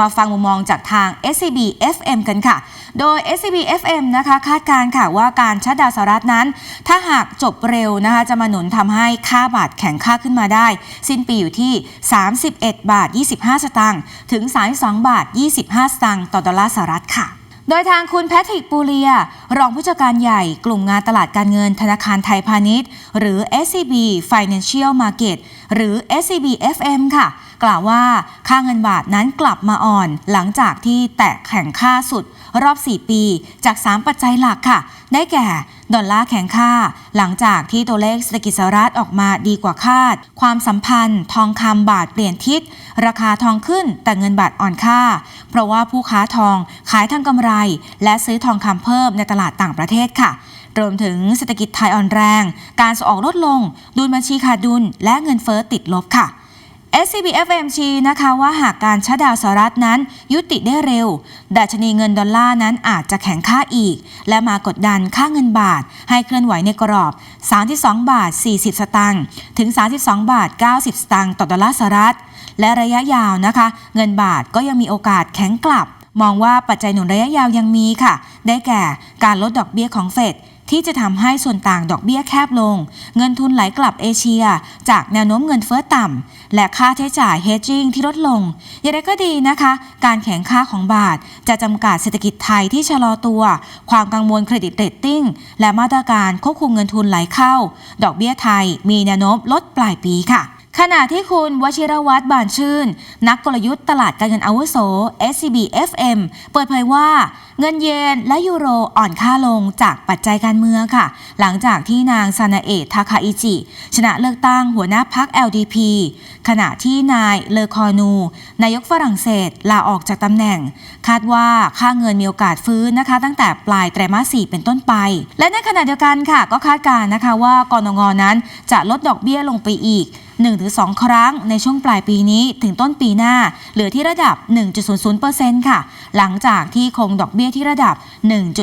มาฟังมุมมองจากทาง SCB FM กันค่ะ โดย SCB FM นะคะคาดการ์ค่ะว่าการชัดดาวสหรัฐนั้น ถ้าหากจบเร็วนะคะจะมาหนุนทำให้ค่าบาทแข็งค่าขึ้นมาได้ สิ้นปีอยู่ที่ 31 บาท 25 สตางค์ถึง 32 บาท 25 สตางค์ต่อดอลลาร์สหรัฐค่ะ โดยทางคุณแพทริกปูเลีย รองผู้จัดการใหญ่กลุ่มงานตลาดการเงินธนาคารไทยพาณิชย์ หรือ SCB Financial Market หรือ SCB FM ค่ะ กล่าวว่าค่าเงินบาทนั้นกลับมาอ่อนหลังจากที่แตะแข่งค่าสุดรอบ 4 ปี จาก 3 ปัจจัยหลักค่ะ ได้แก่ ดอลลาร์แข็งค่า หลังจากที่ตัวเลขเศรษฐกิจสหรัฐออกมาดีกว่าคาด ความสัมพันธ์ ทองคำบาทเปลี่ยนทิศ ราคาทองขึ้นแต่เงินบาทอ่อนค่า เพราะว่าผู้ค้าทองขายทางกำไร และซื้อทองคำเพิ่มในตลาดต่างประเทศค่ะรวมถึงเศรษฐกิจไทยอ่อนแรง การส่งออกลดลง ดุลบัญชีขาดดุล และเงินเฟ้อติดลบค่ะ SCB FM ชี้นะคะว่าหากการชัดดาวสหรัฐนั้นยุติได้เร็ว ดัชนีเงินดอลลาร์นั้นอาจจะแข็งค่าอีก และมากดดันค่าเงินบาท ให้เคลื่อนไหวในกรอบ 32 บาท 40 สตางค์ถึง 32 บาท 90 สตางค์ต่อดอลลาร์สหรัฐ และระยะยาวนะคะ เงินบาทก็ยังมีโอกาสแข็งกลับ มองว่าปัจจัยหนุนระยะยาวยังมีค่ะ ได้แก่การลดดอกเบี้ยของเฟด ที่จะทำให้ส่วนต่างดอกเบี้ยแคบลง เงินทุนไหลกลับเอเชีย จากแนวโน้มเงินเฟ้อต่ำ และค่าใช้จ่ายเฮจิ้งที่ลดลง อย่างไรก็ดีนะคะ การแข็งค่าของบาท จะจำกัดเศรษฐกิจไทยที่ชะลอตัว ความกังวลเครดิตเรตติ้ง และมาตรการควบคุมเงินทุนไหลเข้า ดอกเบี้ยไทยมีแนวโน้มลดปลายปีค่ะ ขณะที่คุณวชิรวัตรบานชื่น นักกลยุทธ์ตลาดการเงินอาวุโส SCB FM เปิดเผยว่า เงินเยนและยูโรอ่อนค่าลงจากปัจจัยการเมืองค่ะ หลังจากที่นางซานาเอะทาคาอิจิ ชนะเลือกตั้งหัวหน้าพรรค LDP ขณะที่นายเลอคอนู นายกฝรั่งเศสลาออกจากตำแหน่ง คาดว่าค่าเงินมีโอกาสฟื้นนะคะ ตั้งแต่ปลายไตรมาส 4 เป็นต้นไป และในขณะเดียวกันค่ะ ก็คาดการณ์นะคะว่ากรงงนั้นจะลดดอกเบี้ยลงไปอีก 1-2 ครั้งในช่วงปลายปีนี้ถึงต้นปีหน้า เหลือที่ระดับ 1.00%ค่ะ หลังจากที่คงดอกเบี้ยที่ระดับ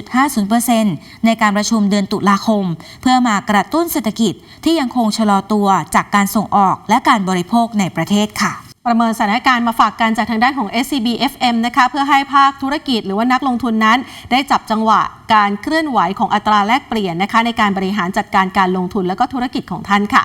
1.50%ในการประชุมเดือนตุลาคม เพื่อมากระตุ้นเศรษฐกิจที่ยังคงชะลอตัวจากการส่งออกและการบริโภคในประเทศค่ะ ประเมินสถานการณ์มาฝากกันจากทางด้านของ SCB FM นะคะเพื่อให้ภาคธุรกิจหรือว่านักลงทุนนั้น ได้จับจังหวะการเคลื่อนไหวของอัตราแลกเปลี่ยนนะคะในการบริหารจัดการการลงทุนและก็ธุรกิจของท่านค่ะ